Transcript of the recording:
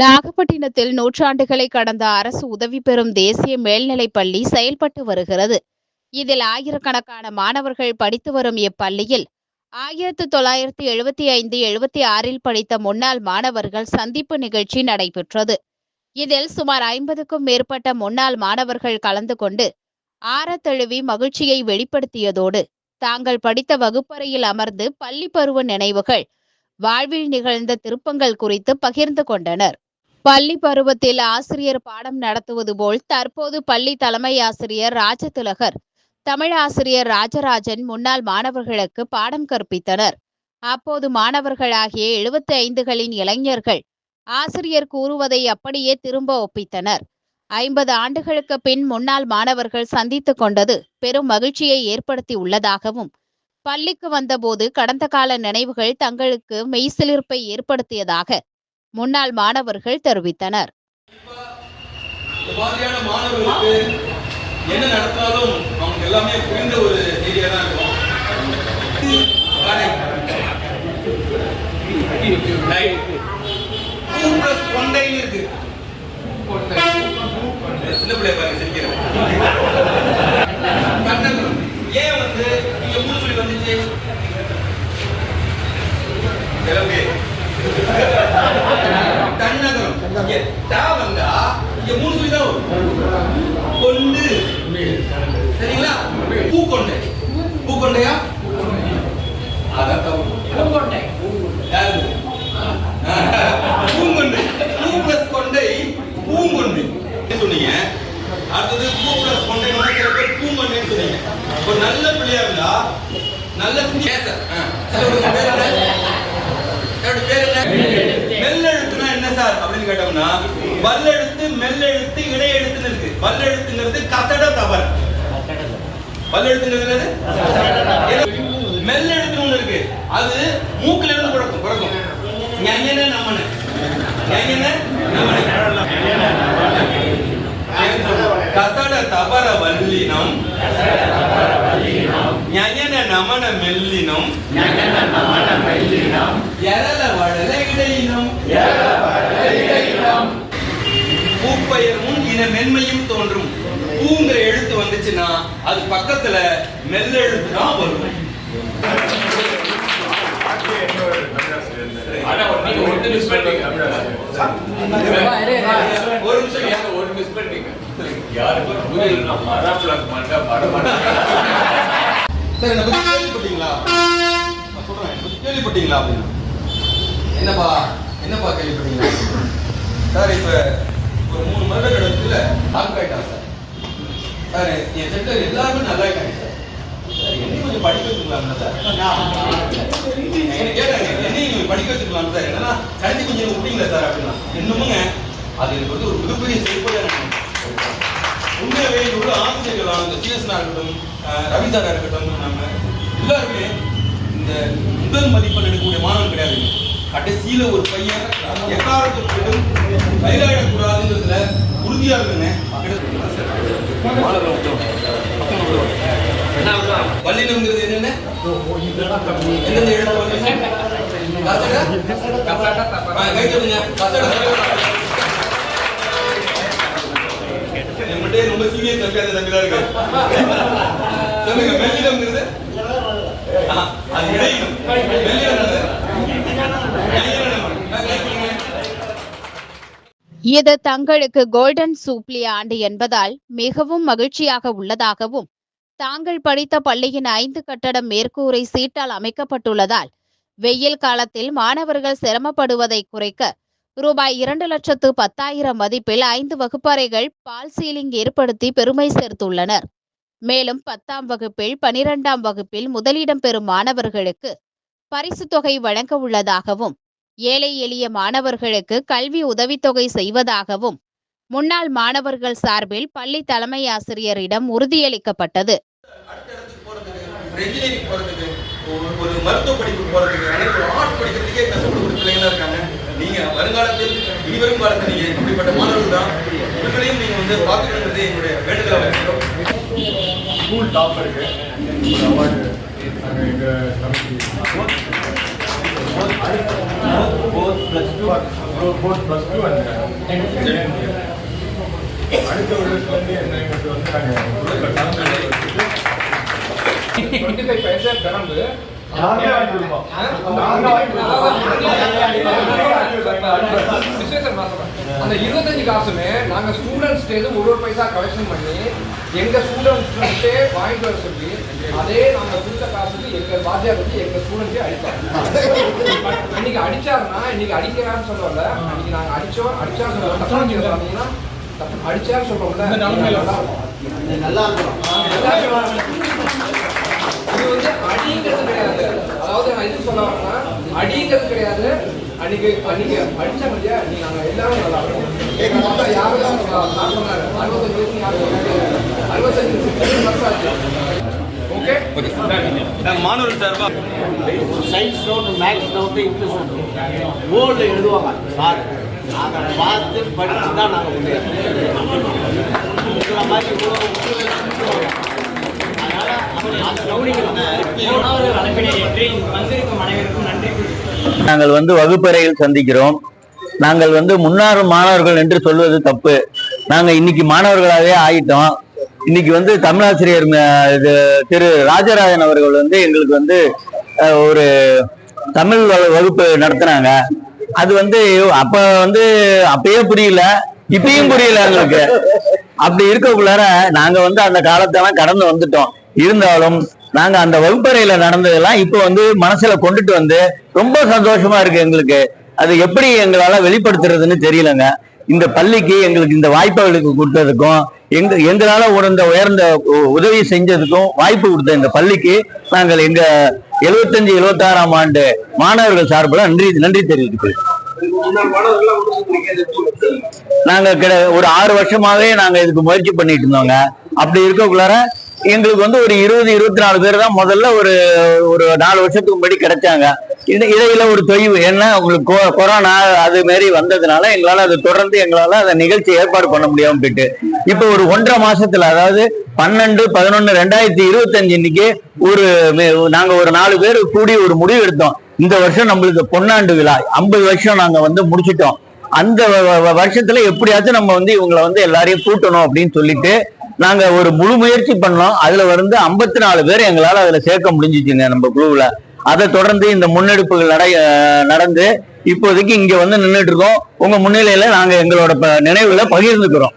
நாகப்பட்டினத்தில் நூற்றாண்டுகளை கடந்த அரசு உதவி பெறும் தேசிய மேல்நிலைப் பள்ளி செயல்பட்டு வருகிறது. இதில் ஆயிரக்கணக்கான மாணவர்கள் படித்து வரும் இப்பள்ளியில் ஆயிரத்து தொள்ளாயிரத்து எழுபத்தி ஐந்து எழுபத்தி ஆறில் படித்த முன்னாள் மாணவர்கள் சந்திப்பு நிகழ்ச்சி நடைபெற்றது. இதில் சுமார் ஐம்பதுக்கும் மேற்பட்ட முன்னாள் மாணவர்கள் கலந்து கொண்டு ஆரத்தழுவி மகிழ்ச்சியை வெளிப்படுத்தியதோடு தாங்கள் படித்த வகுப்பறையில் அமர்ந்து பள்ளி பருவ நினைவுகள் வாழ்வில் நிகழ்ந்த திருப்பங்கள் குறித்து பகிர்ந்து கொண்டனர். பள்ளி பருவத்தில் ஆசிரியர் பாடம் நடத்துவது போல் தற்போது பள்ளி தலைமை ஆசிரியர் ராஜதிலகர் தமிழ் ஆசிரியர் ராஜராஜன் முன்னாள் மாணவர்களுக்கு பாடம் கற்பித்தனர். அப்போது மாணவர்களாகிய எழுபத்தி ஐந்துகளின் இளைஞர்கள் ஆசிரியர் கூறுவதை அப்படியே திரும்ப ஒப்பித்தனர். ஐம்பது ஆண்டுகளுக்கு பின் முன்னாள் மாணவர்கள் சந்தித்து கொண்டது பெரும் மகிழ்ச்சியை ஏற்படுத்தி உள்ளதாகவும் பள்ளிக்கு வந்தபோது கடந்த கால நினைவுகள் தங்களுக்கு மெய்சிலிர்ப்பை ஏற்படுத்தியதாக முன்னாள் மாணவர்கள் தெரிவித்தனர். என்ன நடத்தினாலும் அவங்க எல்லாமே புரிந்த ஒரு தான் இருக்கும். இருக்கு. சின்ன பிள்ளைய பாருங்க சிரிக்கிறேன் கண்ணகம். ஏன் வந்து இங்க மூணு சொல்லி வந்துச்சு கிளம்பி கண்ணகம் இங்க டா வந்தா இங்க மூணு சொல்லி தான் வரும் கொண்டு சரிங்களா பூக்கொண்டை பூக்கொண்டையா அதான் தப்பு யாரு? பூங்கொண்டை பூ பிளஸ் கொண்டை பூங்கொண்டை சொன்னீங்க அடுத்தது பூ பிளஸ் கொண்டை வந்து சில பேர் பூங்கொண்டைன்னு சொன்னீங்க ஒரு நல்ல பிள்ளையா இருந்தா நல்ல பேச உங்க பேர் என்ன என்னோட பேர் என்ன மெல்லெழுத்துனா என்ன சார் அப்படின்னு கேட்டோம்னா வல்லெழுத்து மெல்லெழுத்து இடையெழுத்துன்னு இருக்கு. வல்லெழுத்துங்கிறது கசட தவறு. வல்லெழுத்துங்கிறது என்னது? மெல்லெழுத்துன்னு ஒண்ணு இருக்கு. அது மூக்குல இருந்து பிறக்கும் பிறக்கும். ஞான நம்மன கசட தவற வல்லினம். ஞான நமன மெல்லினம். எரல மென்மையும் தோன்றும். பூங்கிற எழுத்து வந்துச்சுன்னா அது பக்கத்துல மெல்ல எழுத்து தான் வரும். ஒரு நிமிஷம் ஒண்ணு மிஸ் பண்ணிட்டீங்க. யாருக்கும் புரியல மரப்புல மாட்டா மரமாட்டா சார் பத்தி கேள்விப்பட்டீங்களா? நான் சொல்றேன் கேள்விப்பட்டீங்களா அப்படின்னு? என்னப்பா என்னப்பா கேள்விப்பட்டீங்களா சார் இப்ப ஒரு மூணு வருட இடத்துல லாக் ஆயிட்டான் சார் சார் என் சென்டர் எல்லாருமே நல்லா இருக்காங்க சார் சார் என்னையும் கொஞ்சம் படிக்க வச்சுக்கலாம்ல சார் என்ன கேட்டாங்க என்னையும் கொஞ்சம் படிக்க வச்சுக்கலாம் சார் என்னன்னா கடைசி கொஞ்சம் விட்டீங்களா சார் அப்படின்னா? இன்னமுங்க அது எனக்கு வந்து ஒரு மிகப்பெரிய செயல்பாடு எனக்கு உண்மையாவே இங்க உள்ள ஆசிரியர்கள் அந்த சிஎஸ்னா இருக்கட்டும் ரவி சாரா இருக்கட்டும் நம்ம எல்லாருமே இந்த முதல் மதிப்பெண் எடுக்கக்கூடிய மாணவன் கிடையாது. கடைசியில ஒரு பையன் எக்காரத்துக்கும் கைலாயிடக்கூடாதுங்கிறதுல உறுதியா இருக்குங்க பள்ளினம்ங்கிறது என்னென்ன? எந்தெந்த எழுத்து கை தட்டுங்க. கசட ரொம்ப சீரியஸ் தம்பி தம்பி தான் இருக்கு. சொல்லுங்க மெல்லினம்ங்கிறது அது இடையினம் இது தங்களுக்கு கோல்டன் சூப்ளி ஆண்டு என்பதால் மிகவும் மகிழ்ச்சியாக உள்ளதாகவும் தாங்கள் படித்த பள்ளியின் ஐந்து கட்டடம் மேற்கூரை சீட்டால் அமைக்கப்பட்டுள்ளதால் வெயில் காலத்தில் மாணவர்கள் சிரமப்படுவதை குறைக்க ரூபாய் இரண்டு லட்சத்து பத்தாயிரம் மதிப்பில் ஐந்து வகுப்பறைகள் பால் சீலிங் ஏற்படுத்தி பெருமை சேர்த்துள்ளனர். மேலும் பத்தாம் வகுப்பில் பனிரெண்டாம் வகுப்பில் முதலிடம் பெறும் மாணவர்களுக்கு பரிசுத் தொகை வழங்க உள்ளதாகவும் ஏழை எளிய மாணவர்களுக்கு கல்வி உதவித்தொகை செய்வதாகவும் முன்னாள் மாணவர்கள் சார்பில் பள்ளி தலைமை ஆசிரியரிடம் உறுதியளிக்கப்பட்டது. ஸ்கூல் டாப்பருக்கு ஒரு அவார்டு நாங்கள் எங்கள் committee both plus two both plus two and அடுத்த வருடத்துல வந்து எங்களுக்கு வந்து நாங்கள் கலந்து நாங்களே வாங்கி கொடுப்போம். அந்த இருபத்தஞ்சு காசுமே நாங்க ஸ்டூடெண்ட்ஸ் ஒரு ஒரு பைசா கலெக்ஷன் பண்ணி எங்க ஸ்டூடெண்ட்ஸ் வாங்கிட்டு வர சொல்லி அதே நாங்க கொடுத்த காசுக்கு எங்க வாத்தியார் வந்து எங்க ஸ்டூடெண்ட்ஸே அடித்தாங்க இன்னைக்கு அடிச்சாருன்னா இன்னைக்கு அடிக்கிறான்னு சொல்றோம்ல அன்னைக்கு நாங்க அடிச்சோம் நீங்க சொன்னீங்கன்னா தப்பு- அடிச்சான்னு சொல்றோம்ல நல்லா இருக்கும். இது வந்து அடிங்கிறது கிடையாது அதாவது நான் இது சொல்ல வரேன்னா அடிங்கிறது கிடையாது. அன்னைக்கு அன்னைக்கு அடிச்சாங்க இல்லையா நீ நாங்க எல்லாரும் நல்லா இருக்கோம் மொத்தம் சொன்னாரு அறுபத்தஞ்சு வயசு. அறுபத்தஞ்சு வருஷம் ஆச்சு ஓகே நாங்கள் மாணவர்கள் சார்பா. Science note maths note English note போர்டில் எழுதுவாங்க. சார் நாங்கள் பார்த்து படித்து தான் நாங்கள் உங்களை மாதிரி அதனால் அதை கவனிக்கணும் வந்திருக்கும் அனைவருக்கும். நாங்கள் வந்து வகுப்பறையில் சந்திக்கிறோம். நாங்கள் வந்து முன்னாள் மாணவர்கள் என்று சொல்வது தப்பு. நாங்க இன்னைக்கு மாணவர்களாவே ஆயிட்டோம். இன்னைக்கு வந்து தமிழாசிரியர் இது திரு ராஜராஜன் அவர்கள் வந்து எங்களுக்கு வந்து ஒரு தமிழ் வ- வகுப்பு நடத்துனாங்க. அது வந்து அப்ப வந்து அப்பயே புரியல. இப்பயும் புரியல எங்களுக்கு. அப்படி இருக்கக்குள்ளார நாங்க வந்து அந்த காலத்தெல்லாம் கடந்து வந்துட்டோம். இருந்தாலும் நாங்க அந்த வகுப்பறையில நடந்ததெல்லாம் இப்ப வந்து மனசுல கொண்டுட்டு வந்து ரொம்ப சந்தோஷமா இருக்கு எங்களுக்கு. அது எப்படி எங்களால வெளிப்படுத்துறதுன்னு தெரியலங்க. இந்த பள்ளிக்கு எங்களுக்கு இந்த வாய்ப்புகளுக்கு கொடுத்ததுக்கும் எங்க எங்களால உணர்ந்த உயர்ந்த உ- உதவி செஞ்சதுக்கும் வாய்ப்பு கொடுத்த இந்த பள்ளிக்கு நாங்கள் எங்க எழுபத்தஞ்சு எழுபத்தாறாம் ஆண்டு மாணவர்கள் சார்பில் நன்றி நன்றி தெரிவிக்கிறோம் நாங்க கிட ஒரு ஆறு வருஷமாவே நாங்க இதுக்கு முயற்சி பண்ணிட்டு இருந்தோங்க. அப்படி இருக்கக்குள்ளார எங்களுக்கு வந்து ஒரு இருபது இருபத்தி நாலு பேர் தான் முதல்ல ஒரு ஒரு நாலு வருஷத்துக்கு முன்னாடி கிடைச்சாங்க. இடையில ஒரு தொய்வு. ஏன்னா உங்களுக்கு கொ- கொரோனா அது மாரி வந்ததுனால எங்களால அதை தொடர்ந்து எங்களால அந்த நிகழ்ச்சி ஏற்பாடு பண்ண முடியாம போயிட்டு. இப்போ ஒரு ஒன்றரை மாசத்துல அதாவது பன்னெண்டு பதினொன்னு ரெண்டாயிரத்தி இருபத்தஞ்சு இன்னைக்கு ஒரு நாங்க ஒரு நாலு பேர் கூடி ஒரு முடிவு எடுத்தோம். இந்த வருஷம் நம்மளுக்கு பொன்னாண்டு விழா. ஐம்பது வருஷம் நாங்க வந்து முடிச்சிட்டோம். அந்த வ- வருஷத்துல எப்படியாச்சும் நம்ம வந்து இவங்களை வந்து எல்லாரையும் கூட்டணும் அப்படின்னு சொல்லிட்டு நாங்க ஒரு முழு முயற்சி பண்ணோம். அதுல வந்து ஐம்பத்தி நாலு பேர் எங்களால அதுல சேர்க்க முடிஞ்சிச்சுங்க நம்ம குழுவுல. அதை தொடர்ந்து இந்த முன்னெடுப்புகள் நடை நடந்து இப்போதைக்கு இங்க வந்து நின்றுட்டு இருக்கோம். உங்க முன்னிலையில நாங்க எங்களோட ப- நினைவுகளை பகிர்ந்துக்கிறோம்.